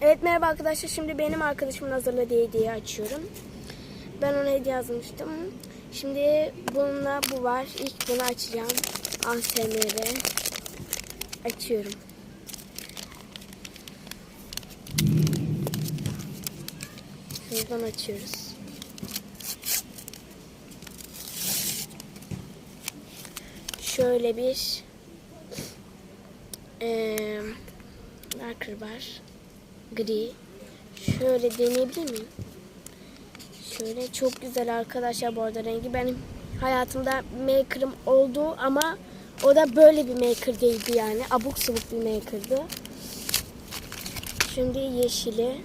Evet merhaba arkadaşlar. Şimdi benim arkadaşımın hazırladığı hediyeyi açıyorum. Ben ona hediye yazmıştım. Şimdi bununla bu var. İlk bunu açacağım. ASMR. Açıyorum. Şuradan açıyoruz. Şöyle bir eee marker var. Gri. Şöyle deneyebilir miyim? Şöyle çok güzel arkadaşlar bu arada rengi. Benim hayatımda maker'ım oldu ama o da böyle bir maker değildi yani. Abuk subuk bir maker'dı. Şimdi yeşili.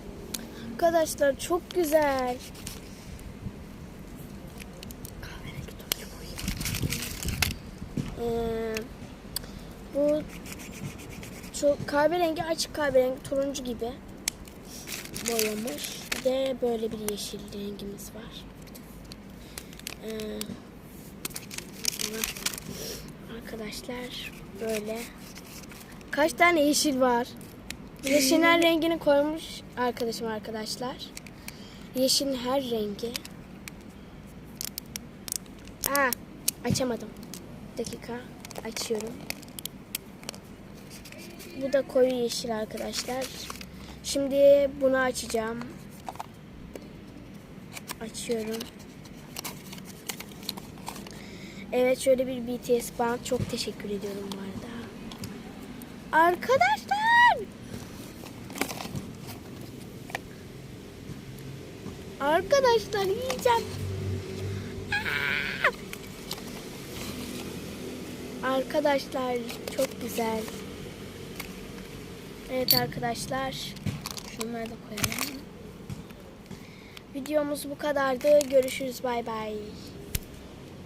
Arkadaşlar çok güzel. Ee, bu çok kahverengi açık kahverengi turuncu gibi boyamış. Bir de böyle bir yeşil rengimiz var. Ee, arkadaşlar böyle kaç tane yeşil var? Yeşilin her rengini koymuş arkadaşım arkadaşlar. Yeşilin her rengi. Aa, açamadım. Bir dakika açıyorum. Bu da koyu yeşil arkadaşlar. Şimdi bunu açacağım. Açıyorum. Evet şöyle bir BTS band. Çok teşekkür ediyorum bu arada. Arkadaşlar. Arkadaşlar yiyeceğim. Arkadaşlar çok güzel. Evet arkadaşlar. Şunları da koyalım. Videomuz bu kadardı. Görüşürüz. Bay bay.